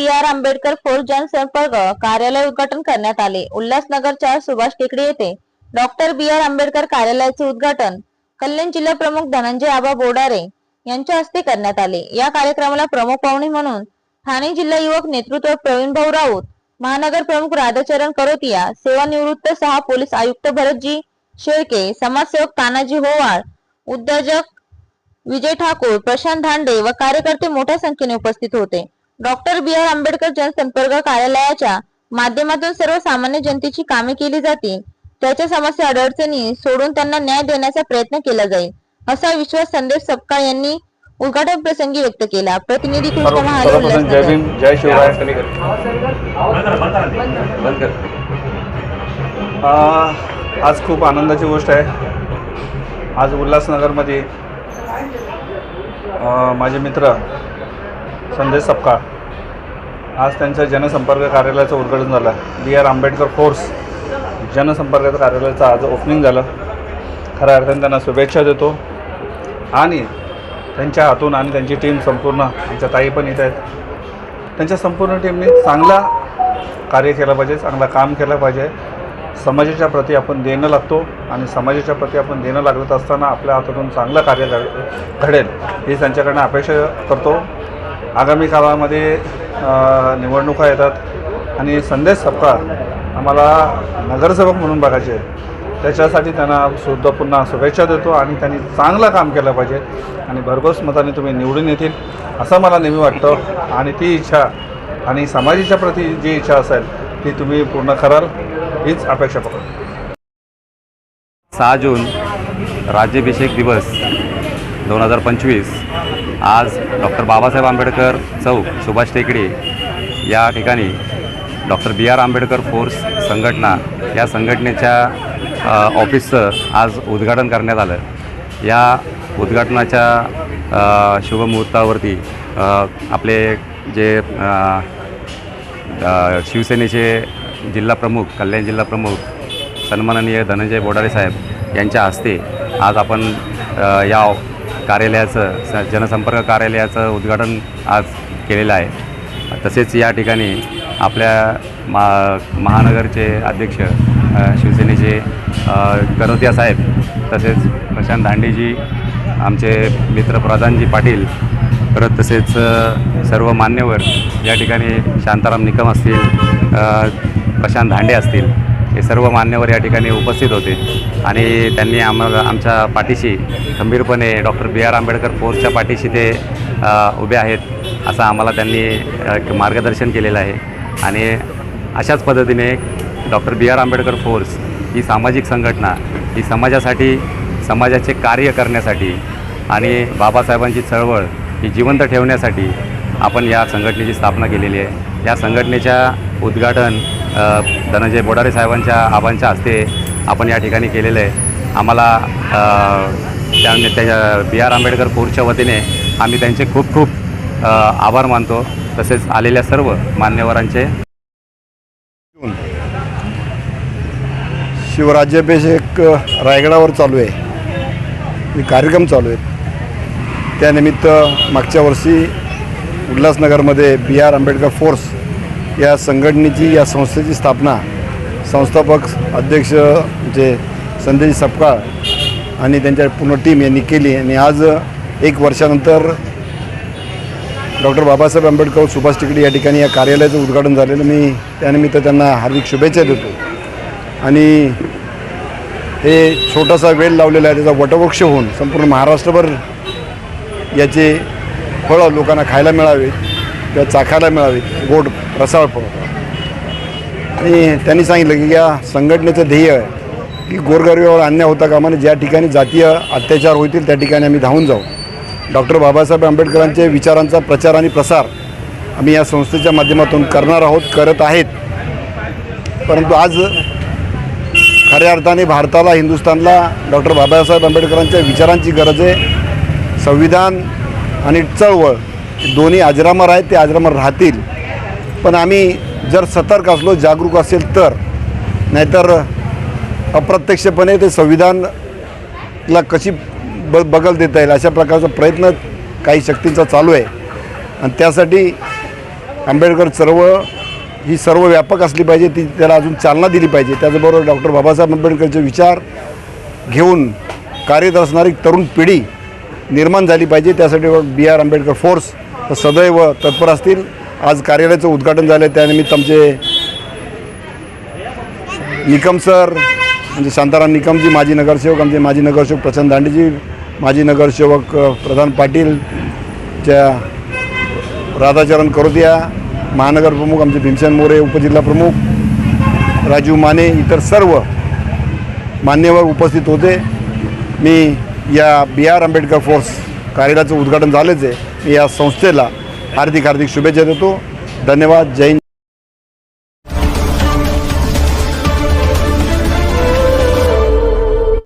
बी R Ambedkar force जनसंपर्क कार्यालय उद्घाटन करण्यात आले. उल्हासनगरच्या सुभाष टेकडी येथे डॉक्टर बी आर आंबेडकर कार्यालयाचे उद्घाटन कल्याण जिल्हा प्रमुख धनंजय आबा बोडारे यांच्या हस्ते करण्यात आले. या कार्यक्रमाला प्रमुख पाहुणे म्हणून ठाणे जिल्हा युवक नेतृत्व प्रवीण भाऊ राऊत महानगर प्रमुख राधाचरण करोतिया सेवानिवृत्त सहा पोलीस आयुक्त भरतजी शेळके समाजसेवक तानाजी होवाळ उद्योजक विजय ठाकूर प्रशांत धांडे व कार्यकर्ते मोठ्या संख्येने उपस्थित होते. डॉक्टर बी आर आंबेडकर जनसंपर्क कार्यालयाच्या माध्यमातून सर्वसामान्य जनतेची कामे केली जातील. त्याच्या समस्या अडचणी सोडून त्यांना न्याय देण्याचा प्रयत्न केला जाईल असा विश्वास संदेश सपकाळ यांनी उद्घाटन प्रसंगी व्यक्त केला. प्रतिनिधी कृष्ण सर्व- महाले जय शिवराय. आज खूप आनंदाची गोष्ट आहे. आज उल्हासनगरमध्ये अ, माझे मित्र संदेश सपकाळ आज त्यांच्या जनसंपर्क कार्यालयाचं उद्घाटन झालं. बी आर आंबेडकर फोर्स जनसंपर्क कार्यालयाचं आज ओपनिंग झालं. खऱ्या अर्थाने त्यांना शुभेच्छा देतो. आणि त्यांच्या हातून आणि त्यांची टीम संपूर्ण त्यांच्या ताई पण इथे आहेत. त्यांच्या संपूर्ण टीमने चांगला कार्य केलं पाहिजे चांगला काम केलं पाहिजे. समाजाच्या प्रती आपण देणं लागतो आणि समाजाच्या प्रती आपण देणं लागत असताना आपल्या हातातून चांगलं कार्य घडेल ही त्यांच्याकडनं अपेक्षा करतो. आगामी काळामध्ये निवडणुका येतात आणि संदेश सपकाळ आम्हाला नगरसेवक म्हणून बघायचे त्याच्यासाठी त्यांना सुद्धा पुन्हा शुभेच्छा देतो आणि त्यांनी चांगलं काम केलं पाहिजे आणि भरघोस मताने तुम्ही निवडून येतील असं मला नेहमी वाटतं. आणि ती इच्छा आणि समाजाच्या प्रती जी इच्छा असेल ती तुम्ही पूर्ण कराल हीच अपेक्षा करतो सहा जून राज्याभिषेक दिवस दोन हजार पंचवीस. आज डॉक्टर बाबासाहेब आंबेडकर चौक सुभाष टेकडी या ठिकाणी doctor B R Ambedkar force संघटना या संघटनेच्या ऑफिसचं आज उद्घाटन करण्यात आलं. या उद्घाटनाच्या शुभमुहूर्तावरती आपले जे शिवसेनेचे जिल्हा प्रमुख कल्याण जिल्हाप्रमुख सन्माननीय धनंजय बोडारे साहेब यांच्या हस्ते आज आपण या कार्यालयाचं स जनसंपर्क कार्यालयाचं उद्घाटन आज केलेलं आहे. तसेच या ठिकाणी आपल्या मा महानगरचे अध्यक्ष शिवसेनेचे करोतिया साहेब तसेच प्रशांत दांडेजी आमचे मित्र प्रधानजी पाटील परत तसेच सर्व मान्यवर या ठिकाणी शांताराम निकम असतील प्रशांत धांडे असतील. हे सर्व मान्यवर या ठिकाणी उपस्थित होते. आणि त्यांनी आम्हाला आमच्या पाठीशी खंबीरपणे डॉक्टर बी आर आंबेडकर फोर्सच्या पाठीशी ते उभे आहेत असं आम्हाला त्यांनी मार्गदर्शन केलेलं आहे. आणि अशाच पद्धतीने doctor B R Ambedkar force ही सामाजिक संघटना ही समाजासाठी समाजाचे कार्य करण्यासाठी आणि बाबासाहेबांची चळवळ ही जिवंत ठेवण्यासाठी आपण या संघटनेची स्थापना केलेली आहे. या संघटनेच्या उद्घाटन धनंजय बोडारे साहेबांच्या आबांच्या हस्ते आपण या ठिकाणी केलेलं आहे. आम्हाला अ, त्या बी आर आंबेडकर कोरच्या वतीने आम्ही त्यांचे खूप खूप आभार मानतो. तसेच आलेल्या सर्व मान्यवरांचे शिवराज्याभिषेक रायगडावर चालू आहे. कार्यक्रम चालू आहेत. त्यानिमित्त मागच्या वर्षी उल्हासनगरमध्ये बी आर आंबेडकर फोर्स या संघटनेची या संस्थेची स्थापना संस्थापक अध्यक्ष जे संदेश सपकाळ आणि त्यांच्या पूर्ण टीम यांनी केली आणि आज एक वर्षानंतर डॉक्टर बाबासाहेब आंबेडकर सुभाष टिकडी या ठिकाणी या कार्यालयाचं उद्घाटन झालेलं. मी त्यानिमित्त त्यांना हार्दिक शुभेच्छा देतो. आणि हे छोटासा वेळ लावलेला आहे त्याचा वटवृक्ष होऊन संपूर्ण महाराष्ट्रभर याचे फळं लोकांना खायला मिळावेत किंवा चाखायला मिळावेत गोड रसाळ पोहोचला आणि त्यांनी सांगितलं की या संघटनेचं ध्येय आहे की गोरगरिबावर अन्याय होता का नये ज्या ठिकाणी जातीय अत्याचार होतील त्या ठिकाणी आम्ही धावून जाऊ. डॉक्टर बाबासाहेब आंबेडकरांच्या विचारांचा प्रचार आणि प्रसार आम्ही या संस्थेच्या माध्यमातून करणार आहोत करत आहेत. परंतु आज खऱ्या अर्थाने भारताला हिंदुस्थानला डॉक्टर बाबासाहेब आंबेडकरांच्या विचारांची गरज आहे. संविधान आणि चळवळ दोन्ही आजरामर आहेत ते आजरामर राहतील. पण आम्ही जर सतर्क असलो जागरूक असेल तर. नाहीतर अप्रत्यक्षपणे ते संविधानला कशी ब बगल देता येईल अशा प्रकारचा प्रयत्न काही शक्तींचा चालू आहे. आणि त्यासाठी आंबेडकर चळवळ ही सर्व व्यापक असली पाहिजे ती त्याला अजून चालना दिली पाहिजे. त्याचबरोबर डॉक्टर बाबासाहेब आंबेडकरचे विचार घेऊन कार्यरत असणारी तरुण पिढी निर्माण झाली पाहिजे. त्यासाठी बी आर आंबेडकर फोर्स सदैव तत्पर असतील. आज कार्यालयाचं उद्घाटन झालं आहे त्यानिमित्त आमचे निकम सर म्हणजे शांताराम निकमजी माजी नगरसेवक आमचे माजी नगरसेवक प्रशांत दांडेजी माजी नगरसेवक प्रधान पाटीलच्या राधाचरण करोतिया महानगर प्रमुख आमचे भीमसेन मोरे उपजिल्हा प्रमुख राजीव माने इतर सर्व मान्यवर उपस्थित होते. मी या बी आर आंबेडकर फोर्स कार्यालयाचं उद्घाटन झालेच आहे. मी या संस्थेला हार्दिक हार्दिक शुभेच्छा देतो. धन्यवाद. जय